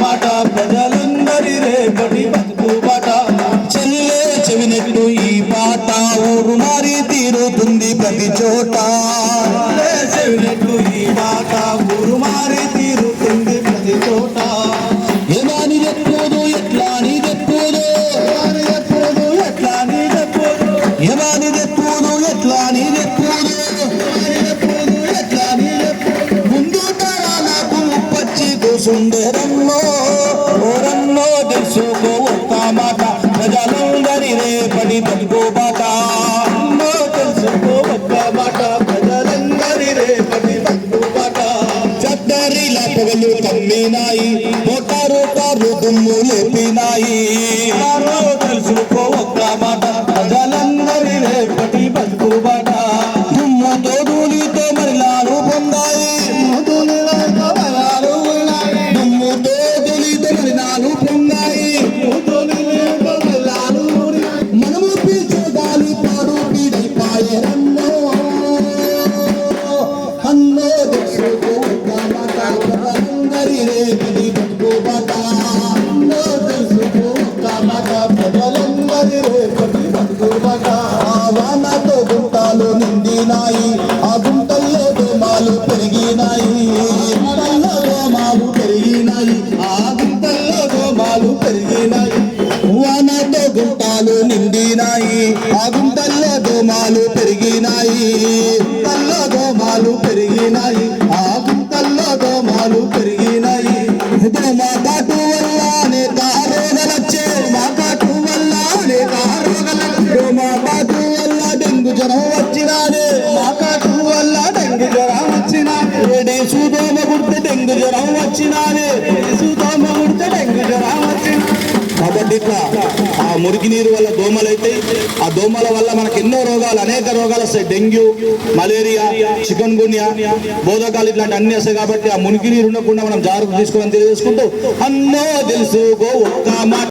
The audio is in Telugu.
మాట ప్రజలందరి రేపటి బతుకు బాట చెల్లే చెవినట్టు ఈ పాట ఊరు మారి తీరుతుంది ప్రతి చోట. చెవినట్టు ఈ పాట ఊరు మారి తీరుతుంది ప్రతి చోట. ఏమాని చెప్పుదు ఎట్లా నీ చెప్పుదు. ఎట్లా నీ చెప్పుదు. ఏమాని పచ్చి కూసుండెరన్నో ఓరన్నో తెలుసుకో ఒక్క మాట. ప్రజలందరి రేపటి బతుకో బాట. అన్నో తెలుసుకో ఒక్క మాట. ప్రజలందరి రేపటి బతుకో బాట. చద్దరిల పొగలు కమ్మినాయి మోటారు కార్లు దుమ్ము లేపినాయి. తెలుసుకో ఒక్క మాట. ప్రజలందరి తోడులితో పొందాయి దుమ్ముతో మరిలాలు ఉన్నాయి. పాడు పీడైపాయరన్నో అన్నో తెలుసుకో రేపటి అన్నో తెలుసుకో ప్రజలందరి రేపటి వానతో గుంటాలు నిండినాయి ఆ గుంటల్లో దోమాలు పెరిగినాయి నిండినాయి. ఆ గుంటల్లో దోమాలు పెరిగినాయి. గుంటల్లో దోమాలు పెరిగినాయి. ఆ గుంటల్లో దోమాలు పెరిగినాయి. మా కాటు వల్ల అనేక రోగాలొచ్చే మా కాటు వల్ల అనేక రోగాలు దోమ కాటు వల్ల డెంగు జ్వరం వచ్చినాడే మా కాటు వల్ల డెంగు జ్వరం వచ్చినాడే ఏడేసు దోమ గుర్తు డెంగు జ్వరం వచ్చినాడే కాబట్టి ఇట్లా ఆ మురికి నీరు వల్ల దోమలు అయితే ఆ దోమల వల్ల మనకు ఎన్నో రోగాలు అనేక రోగాలు వస్తాయి. డెంగ్యూ మలేరియా చికెన్ గున్యా బోధకాలు ఇట్లాంటి అన్ని వస్తాయి కాబట్టి ఆ మురికి నీరు ఉండకుండా మనం జాగ్రత్త తీసుకోవాలని తెలియజేసుకుంటూ అన్నో తెలుసుకో ఒక్క